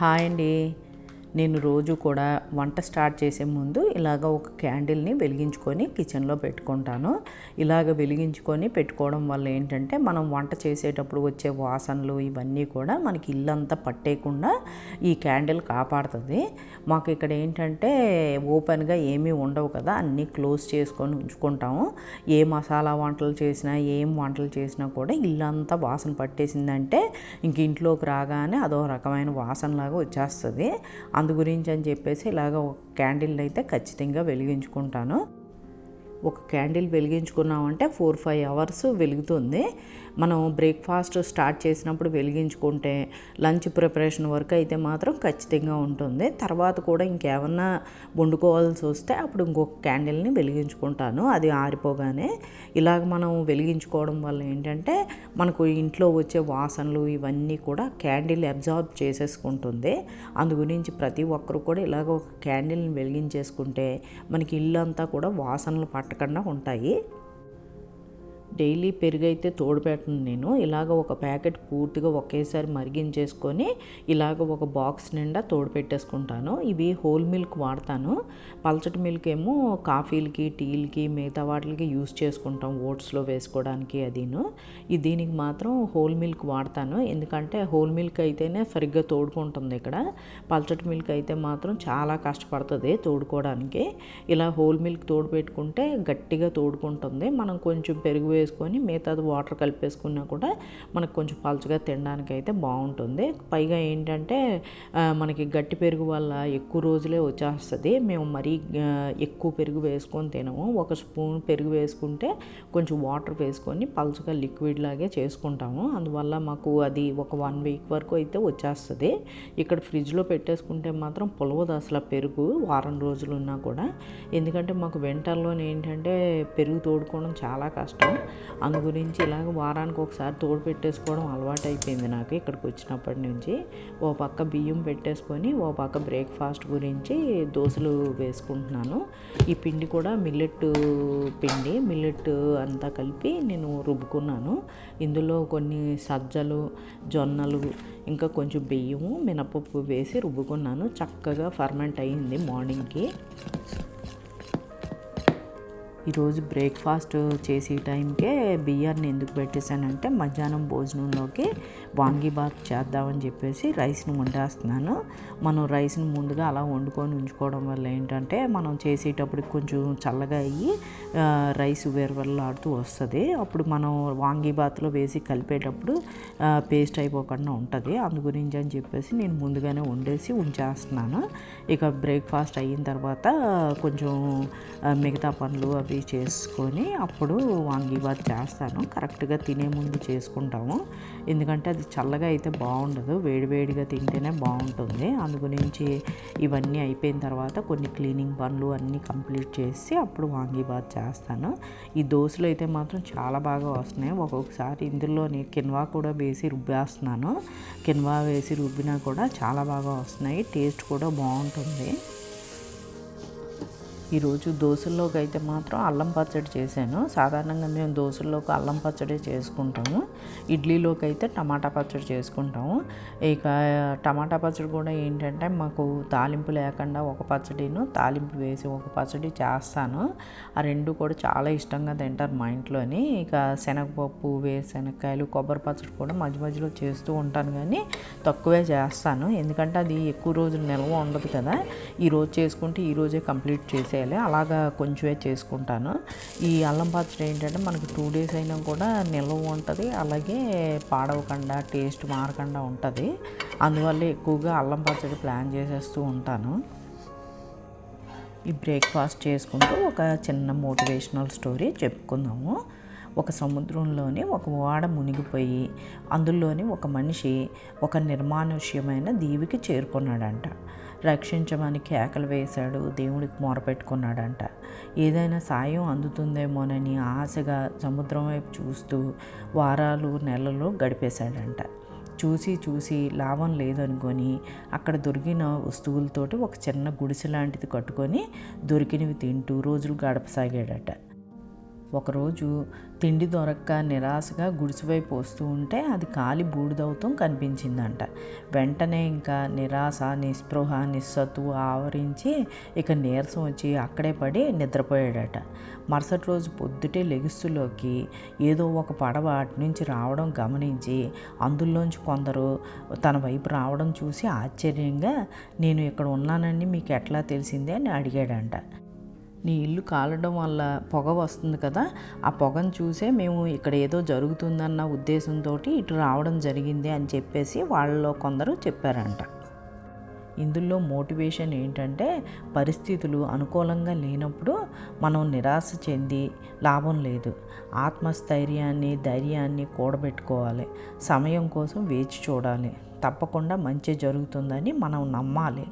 Hi అండి. నేను రోజు కూడా వంట స్టార్ట్ చేసే ముందు ఇలాగ ఒక క్యాండిల్ని వెలిగించుకొని కిచెన్లో పెట్టుకుంటాను. ఇలాగ వెలిగించుకొని పెట్టుకోవడం వల్ల ఏంటంటే మనం వంట చేసేటప్పుడు వచ్చే వాసనలు ఇవన్నీ కూడా మనకి ఇల్లంతా పట్టేయకుండా ఈ క్యాండిల్ కాపాడుతుంది. మాకు ఇక్కడ ఏంటంటే ఓపెన్గా ఏమీ ఉండవు కదా అన్నీ క్లోజ్ చేసుకొని ఉంచుకుంటాము. ఏ మసాలా వంటలు చేసినా ఏం వంటలు చేసినా కూడా ఇల్లంతా వాసన పట్టేసిందంటే ఇంక ఇంట్లోకి రాగానే అదో రకమైన వాసనలాగా వచ్చేస్తుంది. అందు గురించి అని చెప్పేసి ఇలాగ ఒక క్యాండిల్ అయితే ఖచ్చితంగా వెలిగించుకుంటాను. ఒక క్యాండిల్ వెలిగించుకున్నామంటే ఫోర్ ఫైవ్ అవర్స్ వెలుగుతుంది. మనం బ్రేక్ఫాస్ట్ స్టార్ట్ చేసినప్పుడు వెలిగించుకుంటే లంచ్ ప్రిపరేషన్ వరకు అయితే మాత్రం ఖచ్చితంగా ఉంటుంది. తర్వాత కూడా ఇంకేమన్నా వండుకోవాల్సి వస్తే అప్పుడు ఇంకొక క్యాండిల్ని వెలిగించుకుంటాను. అది ఆరిపోగానే ఇలాగ మనం వెలిగించుకోవడం వల్ల ఏంటంటే మనకు ఇంట్లో వచ్చే వాసనలు ఇవన్నీ కూడా క్యాండిల్ అబ్జార్బ్ చేసేసుకుంటుంది. అందు గురించి ప్రతి ఒక్కరు కూడా ఇలాగ ఒక క్యాండిల్ని వెలిగించేసుకుంటే మనకి ఇల్లు అంతా కూడా వాసనలు పట్టకుండా ఉంటాయి డైలీ పెరుగు అయితే తోడుపెట్టను నేను. ఇలాగ ఒక ప్యాకెట్ పూర్తిగా ఒకేసారి మరిగించేసుకొని ఇలాగ ఒక బాక్స్ నిండా తోడు పెట్టేసుకుంటాను ఇవి హోల్ మిల్క్ వాడతాను. పల్చటి మిల్క్ ఏమో కాఫీలకి టీలకి మిగతా వాటికి యూస్ చేసుకుంటాం ఓట్స్లో వేసుకోవడానికి అదిను. ఇది దీనికి మాత్రం హోల్ మిల్క్ వాడతాను. ఎందుకంటే హోల్ మిల్క్ అయితేనే సరిగ్గా తోడుకుంటుంది ఇక్కడ. పల్చటి మిల్క్ అయితే మాత్రం చాలా కష్టపడుతుంది తోడుకోవడానికి. ఇలా హోల్ మిల్క్ తోడు పెట్టుకుంటే గట్టిగా తోడుకుంటుంది. మనం కొంచెం పెరుగు వేసుకొని మిగతాది వాటర్ కలిపేసుకున్నా కూడా మనకు కొంచెం పలుచగా తినడానికి అయితే బాగుంటుంది. పైగా ఏంటంటే మనకి గట్టి పెరుగు వల్ల ఎక్కువ రోజులే వచ్చేస్తుంది. మేము మరీ ఎక్కువ పెరుగు వేసుకొని తినము. ఒక స్పూన్ పెరుగు వేసుకుంటే కొంచెం వాటర్ వేసుకొని పలుచగా లిక్విడ్ లాగే చేసుకుంటాము. అందువల్ల మాకు అది ఒక వన్ వీక్ వరకు అయితే వచ్చేస్తుంది. ఇక్కడ ఫ్రిడ్జ్లో పెట్టేసుకుంటే మాత్రం పొలవదు అసలు పెరుగు వారం రోజులు ఉన్నా కూడా. ఎందుకంటే మాకు వింటర్లో ఏంటంటే పెరుగు తోడుకోవడం చాలా కష్టం. అందు గురించి ఇలాగ వారానికి ఒకసారి తోడు పెట్టేసుకోవడం అలవాటు అయిపోయింది నాకు ఇక్కడికి వచ్చినప్పటి నుంచి. ఓ పక్క బియ్యం పెట్టేసుకొని ఓ పక్క బ్రేక్ఫాస్ట్ గురించి దోశలు వేసుకుంటున్నాను. ఈ పిండి కూడా మిల్లెట్ పిండి మిల్లెట్ అంతా కలిపి నేను రుబ్బుకున్నాను. ఇందులో కొన్ని సజ్జలు జొన్నలు ఇంకా కొంచెం బియ్యము మినపప్పు వేసి రుబ్బుకున్నాను. చక్కగా ఫర్మెంట్ అయ్యింది మార్నింగ్కి. ఈరోజు బ్రేక్ఫాస్ట్ చేసే టైంకే బియ్యాన్ని ఎందుకు పెట్టేశానంటే మధ్యాహ్నం భోజనంలోకి వాంగీబాత్ చేద్దామని చెప్పేసి రైస్ని వండేస్తున్నాను మనం రైస్ని ముందుగా అలా వండుకొని ఉంచుకోవడం వల్ల ఏంటంటే మనం చేసేటప్పుడు కొంచెం చల్లగా అయ్యి రైస్ వేరువెరలాడుతూ వస్తుంది. అప్పుడు మనం వాంగీబాత్లో వేసి కలిపేటప్పుడు పేస్ట్ అయిపోకుండా ఉంటుంది. అందు గురించి అని చెప్పేసి నేను ముందుగానే వండేసి ఉంచేస్తున్నాను. ఇక బ్రేక్ఫాస్ట్ అయిన తర్వాత కొంచెం మిగతా పనులు అవి చేసుకొని అప్పుడు వాంగీబాత్ చేస్తాను. కరెక్ట్గా తినే ముందు చేసుకుంటాము. ఎందుకంటే అది చల్లగా అయితే బాగుండదు. వేడివేడిగా తింటేనే బాగుంటుంది. అందు గురించి ఇవన్నీ అయిపోయిన తర్వాత కొన్ని క్లీనింగ్ పనులు అన్నీ కంప్లీట్ చేసి అప్పుడు వాంగీబాత్ చేస్తాను. ఈ దోశలు అయితే మాత్రం చాలా బాగా వస్తున్నాయి. ఒక్కొక్కసారి ఇందులోని కిన్వా కూడా వేసి రుబ్బేస్తున్నాను. కిన్వా వేసి రుబ్బినా కూడా చాలా బాగా వస్తున్నాయి. టేస్ట్ కూడా బాగుంటుంది. ఈరోజు దోశల్లోకి అయితే మాత్రం అల్లం పచ్చడి చేశాను. సాధారణంగా మేము దోశల్లోకి అల్లం పచ్చడి చేసుకుంటాము. ఇడ్లీలోకి అయితే టమాటా పచ్చడి చేసుకుంటాము. ఇక టమాటా పచ్చడి కూడా ఏంటంటే మాకు తాలింపు లేకుండా ఒక పచ్చడిను తాలింపు వేసి ఒక పచ్చడి చేస్తాను. ఆ రెండు కూడా చాలా ఇష్టంగా తింటారు మా ఇంట్లోని. ఇక శనగపప్పు వేరుశనగకాయలు కొబ్బరి పచ్చడి కూడా మధ్య మధ్యలో చేస్తూ ఉంటాను కానీ తక్కువే చేస్తాను. ఎందుకంటే అది ఎక్కువ రోజులు నిల్వ ఉండదు కదా. ఈరోజు చేసుకుంటే ఈరోజే కంప్లీట్ కంప్లీట్ చేయాలి. అలాగా కొంచెమే చేసుకుంటాను. ఈ అల్లం పచ్చడి ఏంటంటే మనకి టూ డేస్ అయినా కూడా నిల్వ ఉంటుంది. అలాగే పాడవకుండా టేస్ట్ మారకుండా ఉంటుంది. అందువల్ల ఎక్కువగా అల్లం పచ్చడి ప్లాన్ చేసేస్తూ ఉంటాను. ఈ బ్రేక్ఫాస్ట్ చేసుకుంటూ ఒక చిన్న మోటివేషనల్ స్టోరీ చెప్పుకుందాము. ఒక సముద్రంలోని ఒక ఓడ మునిగిపోయి అందులోని ఒక మనిషి ఒక నిర్మానుష్యమైన దీవికి చేరుకున్నాడంట. రక్షించమని కేకలు వేశాడు దేవుడికి మొరపెట్టుకున్నాడంట. ఏదైనా సాయం అందుతుందేమోనని ఆశగా సముద్రం వైపు చూస్తూ వారాలు నెలలు గడిపేశాడంట. చూసి చూసి లాభం లేదనుకొని అక్కడ దొరికిన వస్తువులతోటి ఒక చిన్న గుడిసె లాంటిది కట్టుకొని దొరికినవి తింటూ రోజులు గడపసాగాడట. ఒకరోజు తిండి దొరక్క నిరాశగా గుడిసివైపు వస్తూ ఉంటే అది కాలి బూడిదవుతాం కనిపించిందంట. వెంటనే ఇంకా నిరాశ నిస్పృహ నిస్సత్తు ఆవరించి ఇక నీరసం వచ్చి అక్కడే పడి నిద్రపోయాడట. మరుసటి రోజు పొద్దుటే లెగుస్తులోకి ఏదో ఒక పడవ అటు నుంచి రావడం గమనించి అందులోంచి కొందరు తన వైపు రావడం చూసి ఆశ్చర్యంగా నేను ఇక్కడ ఉన్నానని మీకు ఎట్లా తెలిసిందే? అని అడిగాడంట. నీ ఇల్లు కాలడం వల్ల పొగ వస్తుంది కదా ఆ పొగను చూసే మేము ఇక్కడ ఏదో జరుగుతుందన్న ఉద్దేశంతో ఇటు రావడం జరిగింది అని చెప్పేసి వాళ్ళలో కొందరు చెప్పారంట. ఇందులో మోటివేషన్ ఏంటంటే పరిస్థితులు అనుకూలంగా లేనప్పుడు మనం నిరాశ చెంది లాభం లేదు. ఆత్మస్థైర్యాన్ని ధైర్యాన్ని కూడబెట్టుకోవాలి. సమయం కోసం వేచి చూడాలి. తప్పకుండా మంచి జరుగుతుందని మనం నమ్మాలి.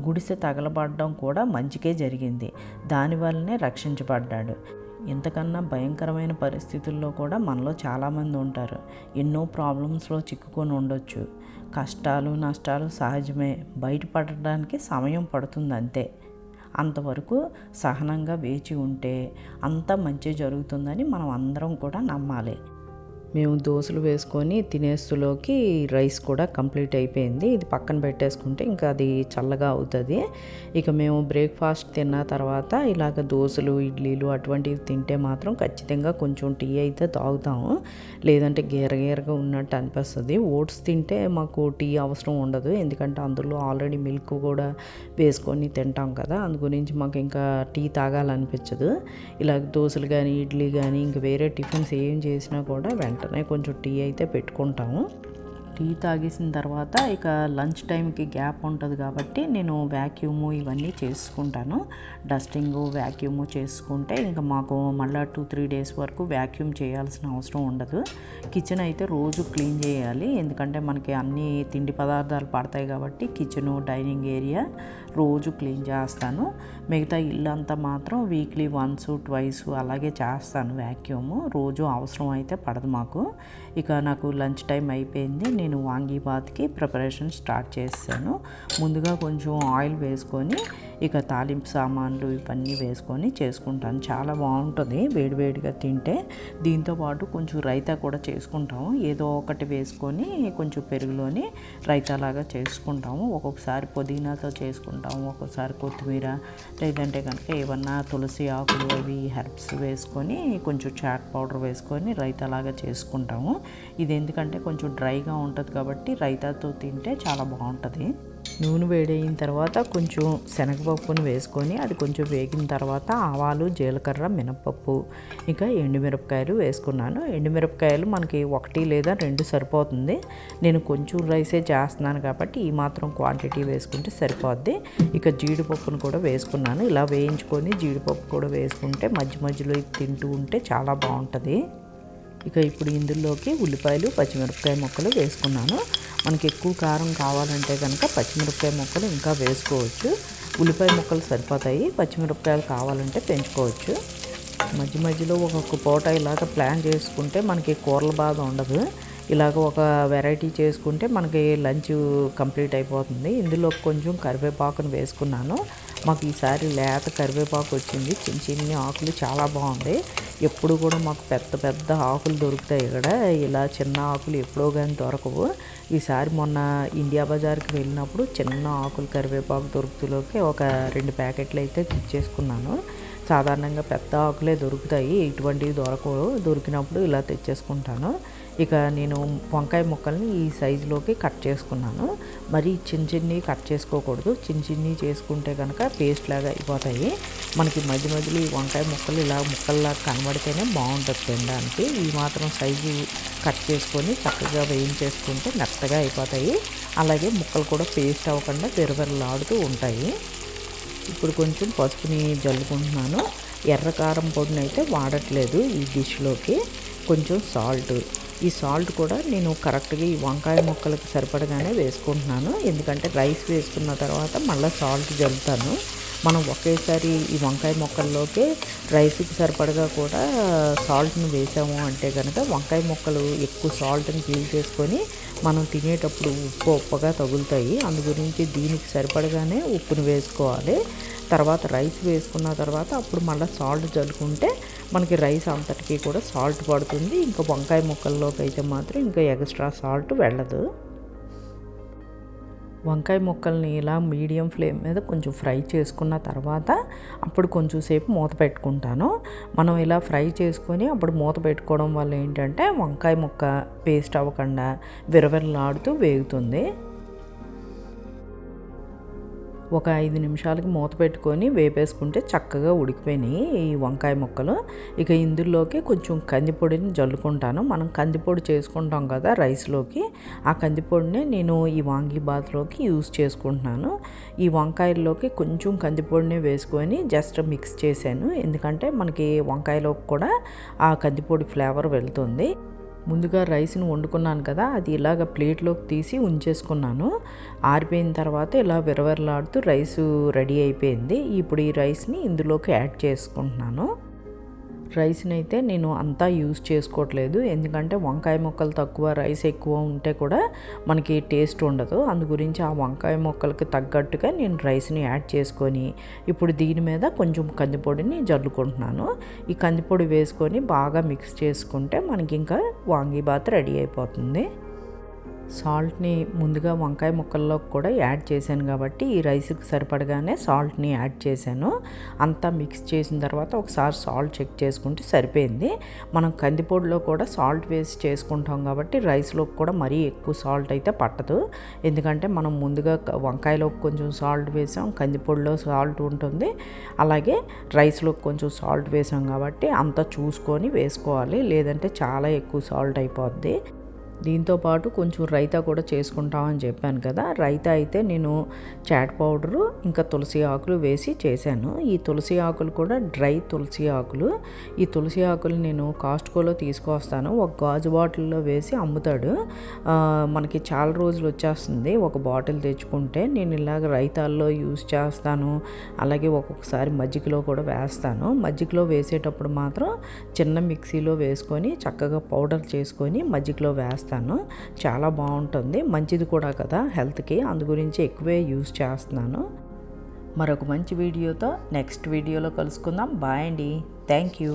గుడిసె తగలబడడం కూడా మంచికే జరిగింది. దానివల్లనే రక్షించబడ్డాడు. ఇంతకన్నా భయంకరమైన పరిస్థితుల్లో కూడా మనలో చాలామంది ఉంటారు. ఎన్నో ప్రాబ్లమ్స్లో చిక్కుకొని ఉండొచ్చు. కష్టాలు నష్టాలు సహజమే. బయటపడడానికి సమయం పడుతుంది అంతే అంతవరకు సహనంగా వేచి ఉంటే అంత మంచి జరుగుతుందని మనం అందరం కూడా నమ్మాలి. మేము దోశలు వేసుకొని తినేస్తులోకి రైస్ కూడా కంప్లీట్ అయిపోయింది. ఇది పక్కన పెట్టేసుకుంటే ఇంకా అది చల్లగా అవుతుంది. ఇక మేము బ్రేక్ఫాస్ట్ తిన్న తర్వాత ఇలాగ దోశలు ఇడ్లీలు అటువంటివి తింటే మాత్రం ఖచ్చితంగా కొంచెం టీ అయితే తాగుతాము. లేదంటే గేరగేరగా ఉన్నట్టు అనిపిస్తుంది. ఓట్స్ తింటే మాకు టీ అవసరం ఉండదు. ఎందుకంటే అందులో ఆల్రెడీ మిల్క్ కూడా వేసుకొని తింటాం కదా. అందు గురించి మాకు ఇంకా టీ తాగాలనిపించదు. ఇలా దోశలు కానీ ఇడ్లీ కానీ ఇంక వేరే టిఫిన్స్ ఏం చేసినా కూడా వెంట వెంటనే కొంచెం టీ అయితే పెట్టుకుంటాము. టీ తాగేసిన తర్వాత ఇక లంచ్ టైంకి గ్యాప్ ఉంటుంది కాబట్టి నేను వ్యాక్యూము ఇవన్నీ చేసుకుంటాను. డస్టింగ్ వ్యాక్యూము చేసుకుంటే ఇంకా మాకు మళ్ళీ టూ త్రీ డేస్ వరకు వ్యాక్యూమ్ చేయాల్సిన అవసరం ఉండదు. కిచెన్ అయితే రోజు క్లీన్ చేయాలి. ఎందుకంటే మనకి అన్ని తిండి పదార్థాలు పడతాయి కాబట్టి కిచెను డైనింగ్ ఏరియా రోజు క్లీన్ చేస్తాను. మిగతా ఇల్లు అంతా మాత్రం వీక్లీ వన్స్ ట్వైస్ అలాగే చేస్తాను వ్యాక్యూము. రోజు అవసరం అయితే పడదు మాకు. ఇక నాకు లంచ్ టైం అయిపోయింది. నేను వాంగీబాత్కి ప్రిపరేషన్ స్టార్ట్ చేశాను. ముందుగా కొంచెం ఆయిల్ వేసుకొని ఇక తాలింపు సామాన్లు ఇవన్నీ వేసుకొని చేసుకుంటాను. చాలా బాగుంటుంది వేడివేడిగా తింటే. దీంతోపాటు కొంచెం రైతా కూడా చేసుకుంటాము. ఏదో ఒకటి వేసుకొని కొంచెం పెరుగులోని రైతాలాగా చేసుకుంటాము. ఒక్కొక్కసారి పుదీనాతో చేసుకుంటాము ఒక్కొక్కసారి కొత్తిమీర లేదంటే కనుక ఏమన్నా తులసి ఆకులు అవి హెర్బ్స్ వేసుకొని కొంచెం చాట్ పౌడర్ వేసుకొని రైతాలాగా చేసుకుంటాము. ఇది ఎందుకంటే కొంచెం డ్రైగా ఉంటుంది కాబట్టి రైతాతో తింటే చాలా బాగుంటుంది. నూనె వేడైన తర్వాత కొంచెం శనగపప్పును వేసుకొని అది కొంచెం వేగిన తర్వాత ఆవాలు జీలకర్ర మినపప్పు ఇంకా ఎండుమిరపకాయలు వేసుకున్నాను. ఎండుమిరపకాయలు మనకి ఒకటి లేదా రెండు సరిపోతుంది. నేను కొంచెం రైసే చేస్తున్నాను కాబట్టి ఈ మాత్రం క్వాంటిటీ వేసుకుంటే సరిపోద్ది. ఇక జీడిపప్పును కూడా వేసుకున్నాను. ఇలా వేయించుకొని జీడిపప్పు కూడా వేసుకుంటే మధ్య మధ్యలో తింటూ ఉంటే చాలా బాగుంటుంది. ఇక ఇప్పుడు ఇందులోకి ఉల్లిపాయలు పచ్చిమిరపకాయ ముక్కలు వేసుకున్నాను. మనకి ఎక్కువ కారం కావాలంటే కనుక పచ్చిమిరపకాయ ముక్కలు ఇంకా వేసుకోవచ్చు. ఉల్లిపాయ ముక్కలు సరిపోతాయి. పచ్చిమిరపకాయలు కావాలంటే పెంచుకోవచ్చు. మధ్య మధ్యలో ఒక్కొక్క పూట ఇలాగ ప్లాన్ చేసుకుంటే మనకి కూరలు బాగా ఉండదు. ఇలాగ ఒక వెరైటీ చేసుకుంటే మనకి లంచ్ కంప్లీట్ అయిపోతుంది. ఇందులో కొంచెం కరివేపాకును వేసుకున్నాను. మాకు ఈసారి లేత కరివేపాకు వచ్చింది. చిన్న చిన్న ఆకులు చాలా బాగుంది. ఎప్పుడు కూడా మాకు పెద్ద పెద్ద ఆకులు దొరుకుతాయి ఇక్కడ. ఇలా చిన్న ఆకులు ఎప్పుడో కానీ దొరకవు. ఈసారి మొన్న ఇండియా బజార్కి వెళ్ళినప్పుడు చిన్న ఆకులు కరివేపాకు దొరుకుతులోకి ఒక రెండు ప్యాకెట్లు అయితే తెచ్చేసుకున్నాను. సాధారణంగా పెద్ద ఆకులే దొరుకుతాయి. ఇటువంటివి దొరకవు. దొరికినప్పుడు ఇలా తెచ్చేసుకుంటాను. ఇక నేను వంకాయ ముక్కల్ని ఈ సైజులోకి కట్ చేసుకున్నాను. మరి చిన్న చిన్నవి కట్ చేసుకోకూడదు. చిన్న చిన్నవి చేసుకుంటే కనుక పేస్ట్ లాగా అయిపోతాయి. మనకి మధ్య మధ్యలో ఈ వంకాయ ముక్కలు ఇలా ముక్కల్లా కనబడితేనే బాగుంటుంది తినడానికి. ఈ మాత్రం సైజు కట్ చేసుకొని చక్కగా వేయించేసుకుంటే మెత్తగా అయిపోతాయి. అలాగే ముక్కలు కూడా పేస్ట్ అవ్వకుండా విరవిరలాడుతూ ఉంటాయి. ఇప్పుడు కొంచెం పసుపుని జల్లుకుంటున్నాను. ఎర్ర కారం పొడిని అయితే వాడట్లేదు ఈ డిష్లోకి. కొంచెం సాల్ట్. ఈ సాల్ట్ కూడా నేను కరెక్ట్గా ఈ వంకాయ ముక్కలకు సరిపడగానే వేసుకుంటున్నాను. ఎందుకంటే రైస్ వేసుకున్న తర్వాత మళ్ళీ సాల్ట్ జల్లుతాను. మనం ఒకేసారి ఈ వంకాయ మొక్కల్లోకి రైస్కి సరిపడగా కూడా సాల్ట్ని వేసాము అంటే కనుక వంకాయ మొక్కలు ఎక్కువ సాల్ట్ని ఫీల్ చేసుకొని మనం తినేటప్పుడు ఉప్పు ఉప్పగా తగులుతాయి. అందు గురించి దీనికి సరిపడగానే ఉప్పుని వేసుకోవాలి. తర్వాత రైస్ వేసుకున్న తర్వాత అప్పుడు మళ్ళీ సాల్ట్ చల్లుకుంటే మనకి రైస్ అంతటికీ కూడా సాల్ట్ పడుతుంది. ఇంకా వంకాయ ముక్కల్లోకి అయితే మాత్రం ఇంకా ఎక్స్ట్రా సాల్ట్ వెళ్ళదు. వంకాయ ముక్కల్ని ఇలా మీడియం ఫ్లేమ్ మీద కొంచెం ఫ్రై చేసుకున్న తర్వాత అప్పుడు కొంచెం సేపు మూత పెట్టుకుంటాను. మనం ఇలా ఫ్రై చేసుకొని అప్పుడు మూత పెట్టుకోవడం వల్ల ఏంటంటే వంకాయ ముక్క పేస్ట్ అవ్వకుండా విరవిరలాడుతూ వేగుతుంది. ఒక ఐదు నిమిషాలకి మూత పెట్టుకొని వేపేసుకుంటే చక్కగా ఉడికిపోయినాయి ఈ వంకాయ ముక్కలు. ఇక ఇందులోకి కొంచెం కందిపొడిని జల్లుకుంటాను. మనం కందిపొడి చేసుకుంటాం కదా రైస్లోకి. ఆ కందిపొడిని నేను ఈ వాంగి బాత్లోకి యూస్ చేసుకుంటున్నాను. ఈ వంకాయల్లోకి కొంచెం కందిపొడిని వేసుకొని జస్ట్ మిక్స్ చేశాను. ఎందుకంటే మనకి వంకాయలోకి కూడా ఆ కందిపొడి ఫ్లేవర్ వెళ్తుంది. ముందుగా రైస్ని వండుకున్నాను కదా అది ఇలాగ ప్లేట్లోకి తీసి ఉంచేసుకున్నాను. ఆరిపోయిన తర్వాత ఇలా విరవిరలాడుతూ రైసు రెడీ అయిపోయింది. ఇప్పుడు ఈ రైస్ని ఇందులోకి యాడ్ చేసుకుంటున్నాను. రైస్ని అయితే నేను అంతా యూజ్ చేసుకోవట్లేదు. ఎందుకంటే వంకాయ ముక్కలు తక్కువ రైస్ ఎక్కువ ఉంటే కూడా మనకి టేస్ట్ ఉండదు. అందు గురించి ఆ వంకాయ ముక్కలకి తగ్గట్టుగా నేను రైస్ని యాడ్ చేసుకొని ఇప్పుడు దీని మీద కొంచెం కందిపొడిని జల్లుకుంటున్నాను. ఈ కందిపొడి వేసుకొని బాగా మిక్స్ చేసుకుంటే మనకి ఇంకా వాంగీబాత్ రెడీ అయిపోతుంది. సాల్ట్ని ముందుగా వంకాయ ముక్కల్లో కూడా యాడ్ చేశాను కాబట్టి ఈ రైస్కి సరిపడగానే సాల్ట్ని యాడ్ చేశాను. అంతా మిక్స్ చేసిన తర్వాత ఒకసారి సాల్ట్ చెక్ చేసుకుంటే సరిపోయింది. మనం కందిపొడిలో కూడా సాల్ట్ వేసి చేసుకుంటాం కాబట్టి రైస్లో కూడా మరీ ఎక్కువ సాల్ట్ అయితే పట్టదు. ఎందుకంటే మనం ముందుగా వంకాయలో కొంచెం సాల్ట్ వేసాం కందిపొడిలో సాల్ట్ ఉంటుంది. అలాగే రైస్లో కొంచెం సాల్ట్ వేసాం కాబట్టి అంతా చూసుకొని వేసుకోవాలి. లేదంటే చాలా ఎక్కువ సాల్ట్ అయిపోద్ది. దీంతో పాటు కొంచెం రైతా కూడా చేసుకుంటామని చెప్పాను కదా రైతా అయితే నేను చాట్ పౌడరు ఇంకా తులసి ఆకులు వేసి చేశాను. ఈ తులసి ఆకులు కూడా డ్రై తులసి ఆకులు. ఈ తులసి ఆకులు నేను కాస్ట్కోలో తీసుకొస్తాను ఒక గాజు బాటిల్లో వేసి అమ్ముతాడు. మనకి చాలా రోజులు వచ్చేస్తుంది ఒక బాటిల్ తెచ్చుకుంటే. నేను ఇలాగ రైతాల్లో యూస్ చేస్తాను. అలాగే ఒక్కొక్కసారి మజ్జిగలో కూడా వేస్తాను. మజ్జిగలో వేసేటప్పుడు మాత్రం చిన్న మిక్సీలో వేసుకొని చక్కగా పౌడర్ చేసుకొని మజ్జిగలో వేస్తాను. చేస్తాను. చాలా బాగుంటుంది. మంచిది కూడా కదా హెల్త్కి. అందు గురించి ఎక్కువే యూస్ చేస్తున్నాను. మరొక మంచి వీడియోతో నెక్స్ట్ వీడియోలో కలుసుకుందాం. బాయ్ అండి. Thank you.